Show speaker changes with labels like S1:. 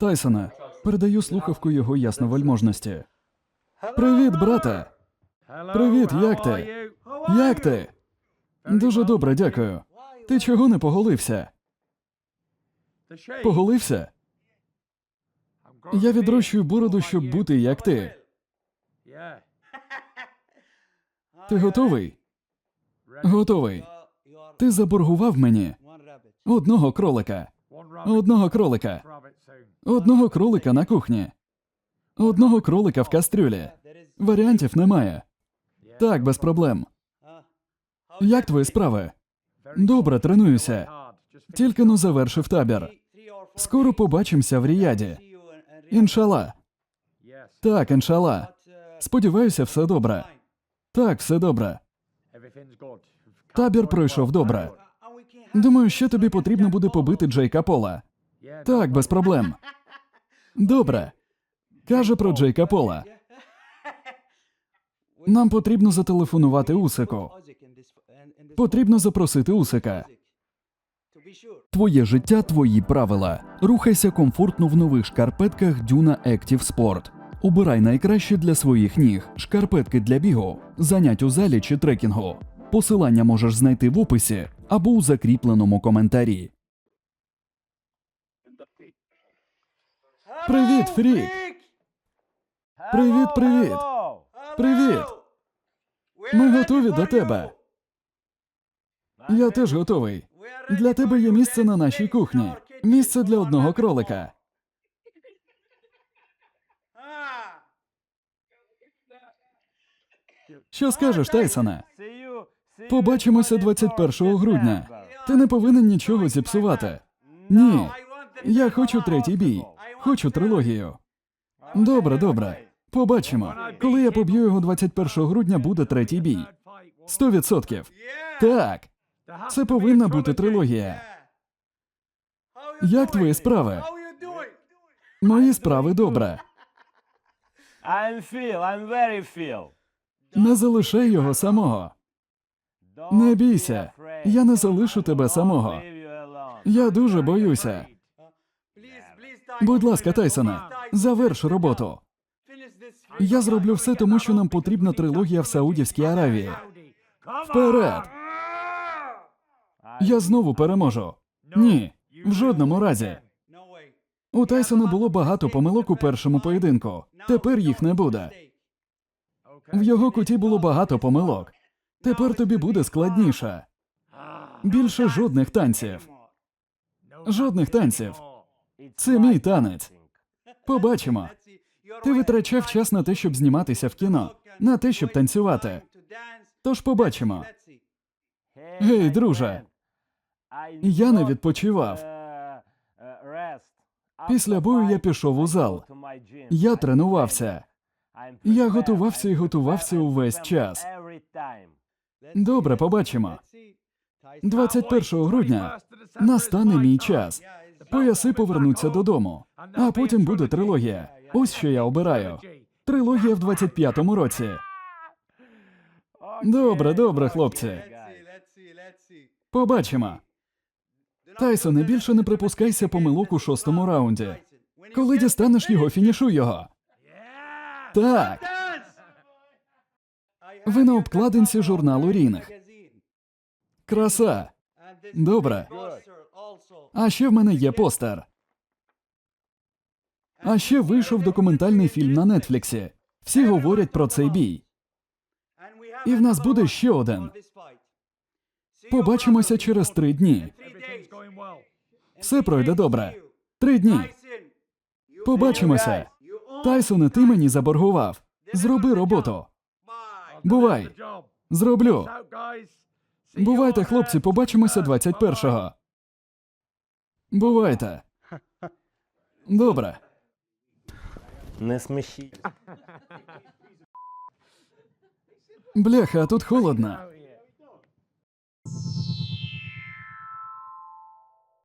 S1: Тайсоне, передаю слухавку його ясновельможності. Привіт, брате! Привіт, як ти? Як ти? Дуже добре, дякую. Ти чого не поголився? Поголився? Я відрощую бороду, щоб бути як ти. Ти готовий? Готовий. Ти заборгував мені одного кролика. Одного кролика. Одного кролика на кухні. Одного кролика в кастрюлі. Варіантів немає. Так, без проблем. Як твої справи? Добре, тренуюся. Тільки но завершив табір. Скоро побачимося в Ріяді. Іншала. Так, іншала. Сподіваюся, все добре. Так, все добре. Табір пройшов добре. Думаю, ще тобі потрібно буде побити Джейка Пола. Так, без проблем. Добре. Каже про Джейка Пола. Нам потрібно зателефонувати Усику. Потрібно запросити Усика. Твоє життя, твої правила. Рухайся комфортно в нових шкарпетках Duna Active Sport. Обирай найкраще для своїх ніг, шкарпетки для бігу, занять у залі чи трекінгу. Посилання можеш знайти в описі або у закріпленому коментарі. Привіт, Фрік! Привіт, привіт! Привіт! Ми готові до тебе. Я теж готовий. Для тебе є місце на нашій кухні. Місце для одного кролика. Що скажеш, Тайсоне? Побачимося 21 грудня. Ти не повинен нічого зіпсувати. Ні. Я хочу третій бій. Хочу трилогію. Добре, добре. Побачимо. Коли я поб'ю його 21 грудня, буде третій бій. Сто відсотків. Так. Це повинна бути трилогія. Як твої справи? Мої справи добре.
S2: I'm Phil, I'm very Phil.
S1: Не залишай його самого. Не бійся, я не залишу тебе самого. Я дуже боюся. Будь ласка, Тайсоне, заверш роботу. Я зроблю все, тому що нам потрібна трилогія в Саудівській Аравії. Вперед! Я знову переможу. Ні, в жодному разі. У Тайсона було багато помилок у першому поєдинку. Тепер їх не буде. В його куті було багато помилок. Тепер тобі буде складніше. Більше жодних танців. Жодних танців. Це мій танець. Побачимо. Ти витрачав час на те, щоб зніматися в кіно, на те, щоб танцювати. Тож побачимо. Гей, друже, я не відпочивав. Після бою я пішов у зал. Я тренувався. Я готувався і готувався увесь час. Добре, побачимо. 21 грудня настане мій час. Пояси повернуться додому, а потім буде трилогія. Ось що я обираю. Трилогія в 25-му році. Добре, добре, хлопці. Побачимо. Тайсоне, більше не припускайся помилок у шостому раунді. Коли дістанеш його, фінішуй його. Так. Ви на обкладинці журналу Рінг. Краса. Добре. А ще в мене є постер. А ще вийшов документальний фільм на Нетфліксі. Всі говорять про цей бій.
S3: І в нас буде ще один.
S1: Побачимося через три дні. Все пройде добре. Три дні. Побачимося. Тайсоне, ти мені заборгував. Зроби роботу. Бувай. Зроблю. Бувайте, хлопці, побачимося 21-го. Бувайте. Добре.
S2: Не смішіть.
S1: Бляха, а тут холодно.